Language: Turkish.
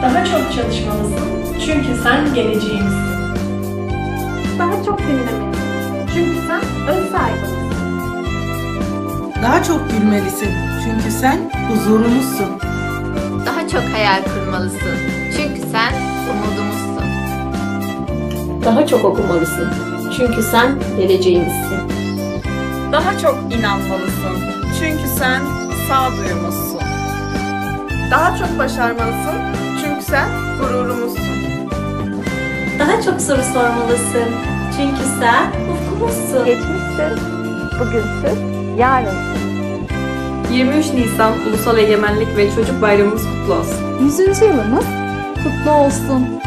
çalışmalısın. Çünkü sen geleceğimizsin. Daha çok dinlemelisin. Çünkü sen öz sahibisin. Daha çok gülmelisin. Çünkü sen huzurumuzsun. Daha çok hayal kurmalısın. Çünkü sen umudumuzsun. Daha çok okumalısın. Çünkü sen geleceğimizsin. Daha çok inanmalısın. Çünkü sen sağduyumuzsun. Daha çok başarmalısın. Daha çok soru sormalısın. Çünkü sen ufkumuzsun. Geçmişsin, bugünsün, yarınsın. 23 Nisan Ulusal Egemenlik ve Çocuk Bayramımız kutlu olsun. 100. yılımız kutlu olsun.